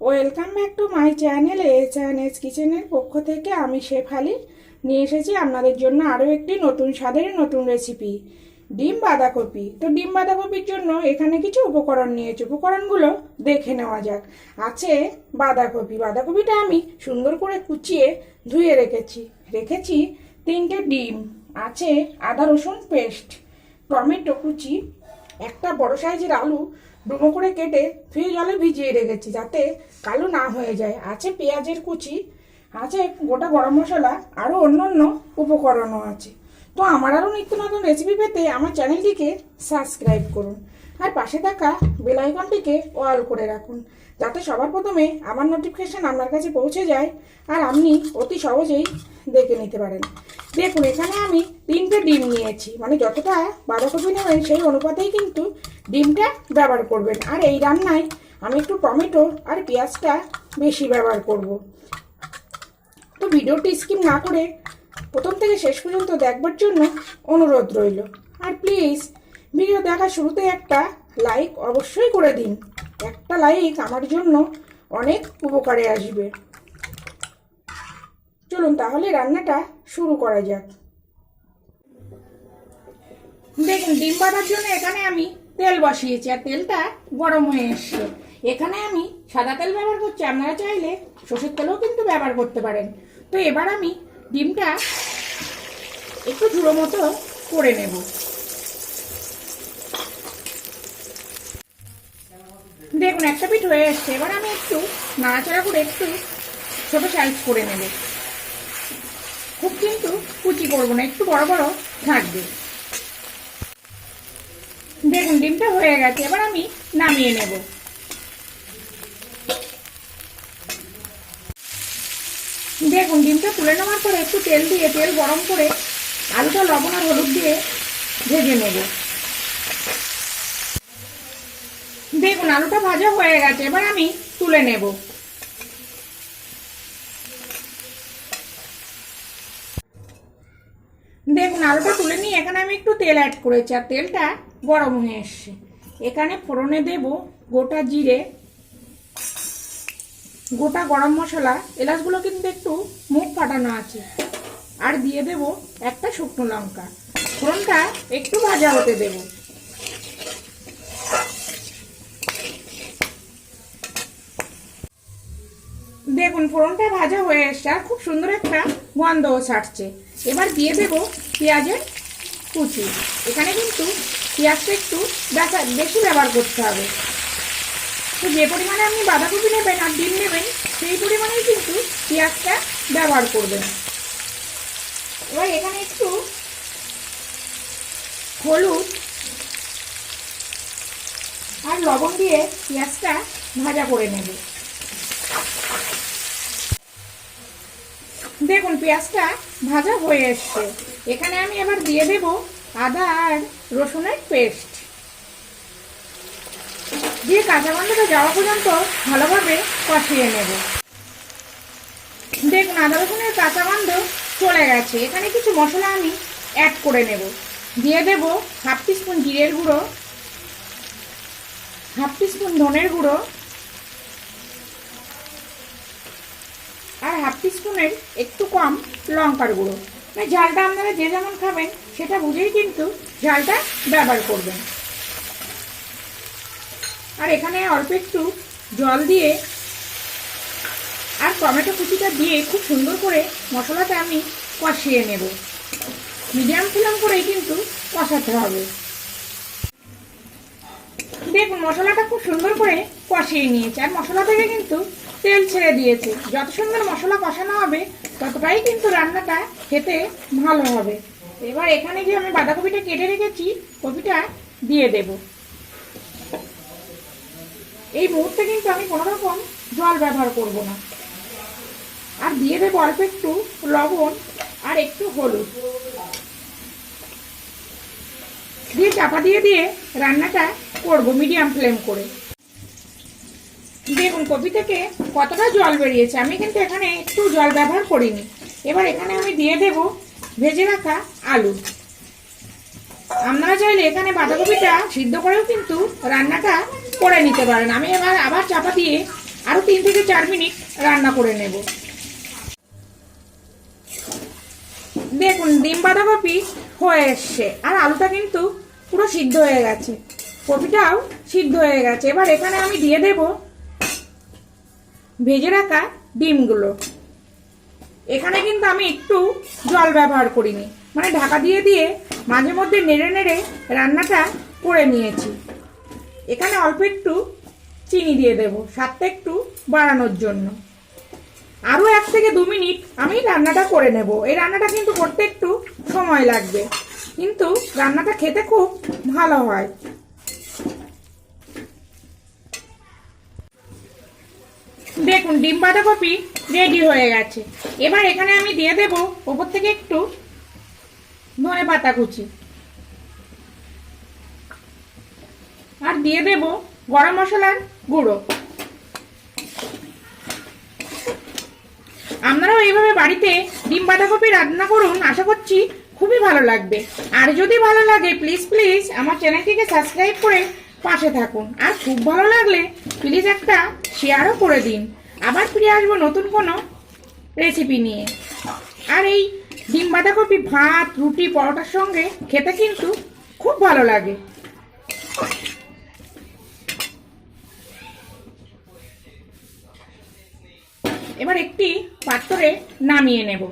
Welcome back to my channel H and S কিচেনের পক্ষ থেকে আমি শেফালি নিয়ে এসেছি আপনাদের জন্য আরও একটি নতুন স্বাদের নতুন রেসিপি ডিম বাঁধাকপি। তো ডিম বাঁধাকপির জন্য এখানে কিছু উপকরণ নিয়েছি। উপকরণগুলো দেখে নেওয়া যাক। আছে বাঁধাকপি। বাঁধাকপিটা আমি সুন্দর করে কুচিয়ে ধুয়ে রেখেছি। রেখেছি তিনটে ডিম। আছে আদা রসুন পেস্ট, টমেটো কুচি, একটা বড় সাইজের আলু ডুমো করে কেটে ফ্রিজ জলে ভিজিয়ে রেখেছি যাতে কালো না হয়ে যায়। আছে পেঁয়াজের কুচি, আছে গোটা গরম মশলা আরও অন্য অন্য উপকরণও আছে। তো আমার আরও নিত্য নতুন রেসিপি পেতে আমার চ্যানেলটিকে সাবস্ক্রাইব করুন। আর পাশে থাকা বেলাইকনটিকে অল করে রাখুন। যাতে সবার প্রথমে আমার নোটিফিকেশান আপনার কাছে পৌঁছে যায় আর আপনি অতি সহজেই দেখে নিতে পারেন। দেখুন, এখানে আমি তিনটে ডিম নিয়েছি। মানে যতটা বাঁধাকপি নেবেন সেই অনুপাতেই কিন্তু ডিমটা ব্যবহার করবেন। আর এই রান্নায় আমি একটু টমেটো আর পেঁয়াজটা বেশি ব্যবহার করব। তো ভিডিওটি স্কিপ না করে প্রথম থেকে শেষ পর্যন্ত দেখবার জন্য অনুরোধ রইল। আর প্লিজ, ভিডিও দেখার শুরুতে একটা লাইক অবশ্যই করে দিন। একটা লাইক আমার জন্য অনেক উপকারে আসবে। চলুন তাহলে রান্নাটা শুরু করা যাক। দেখুন, ডিম বাঁধার জন্য এখানে আমি তেল বসিয়েছি আর তেলটা গরম হয়ে এসছে। এখানে আমি সাদা তেল ব্যবহার করছি, আপনারা চাইলে সর্ষের তেলও কিন্তু ব্যবহার করতে পারেন। তো এবার আমি ডিমটা একটু ঝুড়ো মতো করে নেব। দেখুন, একটা পিঠ হয়ে এসছে। এবার আমি একটু নাড়াচাড়া করে একটু ছোট সাইজ করে নেব। খুব কিন্তু কুচি করব না, একটু বড় বড় থাকবে। দেখুন, ডিমটা হয়ে গেছে, এবার আমি নামিয়ে নেব। দেখুন, ডিমটা তুলে নেওয়ার পরে একটু তেল দিয়ে, তেল গরম করে আলুটা লবণ আর হলুদ দিয়ে ভেজে নেব। দেখুন, আলুটা ভাজা হয়ে গেছে, এবার আমি তুলে নেব। দেখুন, আলুটা তুলে নিয়ে এখানে আমি একটু তেল অ্যাড করেছি, আর তেলটা গরম হয়ে এসছে। এখানে ফোড়নে দেব গোটা জিরে, গোটা গরম মশলা, এলাচগুলো কিন্তু একটু মুখ ফাটানো আছে। আর দিয়ে দেব একটা শুকনো লঙ্কা। ফোড়নটা একটু ভাজা হতে দেব। দেখুন, ফোড়নটা ভাজা হয়ে এসছে আর খুব সুন্দর একটা গন্ধও ছাড়ছে। এবার দিয়ে দেব পেঁয়াজের কুচি। এখানে কিন্তু পেঁয়াজটা একটু বেশি ব্যবহার করতে হবে। তো যে পরিমাণে আপনি বাঁধাকপি নেবেন আর ডিম নেবেন, সেই পরিমাণেই কিন্তু পেঁয়াজটা ব্যবহার করবেন। এবার এখানে একটু হলুদ আর লবণ দিয়ে পেঁয়াজটা ভাজা করে নেবে। দেখুন, পেঁয়াজটা ভাজা হয়ে এসছে। এখানে আমি এবার দিয়ে দেব আদা আর রসুনের পেস্ট। দিয়ে কাঁচা গন্ধটা যাওয়া পর্যন্ত ভালোভাবে কষিয়ে নেব। দেখুন, আদা রসুনের কাঁচা গন্ধ চলে গেছে। এখানে কিছু মশলা আমি অ্যাড করে নেব। দিয়ে দেব হাফ টিস্পুন জিরের গুঁড়ো, হাফ টিস্পুন ধনের গুঁড়ো আর হাফ টিস্পুনের একটু কম লঙ্কার গুঁড়ো। মানে ঝালটা আপনারা যে যেমন খাবেন, সেটা বুঝেই কিন্তু ঝালটা ব্যবহার করবেন। আর এখানে অল্প একটু জল দিয়ে আর টমেটো কুচিটা দিয়ে খুব সুন্দর করে মশলাটা আমি কষিয়ে নেব। মিডিয়াম ফ্লেম করেই কিন্তু কষাতে হবে। দেখুন, মশলাটা খুব সুন্দর করে কষিয়ে নিয়েছে। আর মশলা থেকে কিন্তু তেল ছেড়ে দিয়েছে। যত সুন্দর মশলা কষানো হবে, ততটাই কিন্তু রান্নাটা খেতে ভালো হবে। এবার এখানে যে আমি বাঁধাকপিটা কেটে রেখেছি, কপিটা দিয়ে দেব। এই মুহূর্তে কিন্তু আমি কোনো রকম জল ব্যবহার করব না। আর দিয়ে দেবো অল্প একটু লবণ আর একটু হলুদ। দিয়ে চাপা দিয়ে দিয়ে রান্নাটা করব মিডিয়াম ফ্লেম করে। দেখুন, কপি থেকে কতটা জল বেরিয়েছে? আমি কিন্তু এখানে একটু জল ব্যবহার করিনি। এবার এখানে আমি দিয়ে দেব ভেজে রাখা আলু। আপনারা চাইলে এখানে বাঁধাকপিটা সিদ্ধ করেও কিন্তু রান্নাটা করে নিতে পারেন। আমি এবার আবার চাপা দিয়ে আরও তিন থেকে চার মিনিট রান্না করে নেব। দেখুন, ডিম বাঁধাকপি হয়ে এসছে আর আলুটা কিন্তু পুরো সিদ্ধ হয়ে গেছে। কপিটাও সিদ্ধ হয়ে গেছে। এবার এখানে আমি দিয়ে দেব ভেজে রাখা ডিমগুলো। এখানে কিন্তু আমি একটু জল ব্যবহার করিনি। মানে ঢাকা দিয়ে দিয়ে মাঝে মধ্যে নেড়ে নেড়ে রান্নাটা করে নিয়েছি। এখানে অল্প একটু চিনি দিয়ে দেব, স্বাদটা একটু বাড়ানোর জন্য। আরও এক থেকে দু মিনিট আমি রান্নাটা করে নেব। এই রান্নাটা কিন্তু করতে একটু সময় লাগবে। কিন্তু রান্নাটা খেতে খুব ভালো হয়। দেখুন, ডিম বাঁধাকপি রেডি হয়ে গেছে। এবার এখানে আমি দিয়ে দেব ওপর থেকে একটু ধনে পাতা কুচি। আর দিয়ে দেব গরম মশলার গুঁড়ো। আপনারাও এইভাবে বাড়িতে ডিম বাঁধাকপি রান্না করুন, আশা করছি খুবই ভালো লাগবে। আর যদি ভালো লাগে প্লিজ প্লিজ আমার চ্যানেলটিকে সাবস্ক্রাইব করে পাশে থাকুন। আর খুব ভালো লাগলে প্লিজ একটা শেয়ারও করে দিন। আবার ফিরে আসব নতুন কোনো রেসিপি নিয়ে। আর এই ডিম বাঁধাকপি, ভাত, রুটি, পরোটার সঙ্গে খেতে কিন্তু খুব ভালো লাগে। এবার একটি পাত্রে নামিয়ে নেব।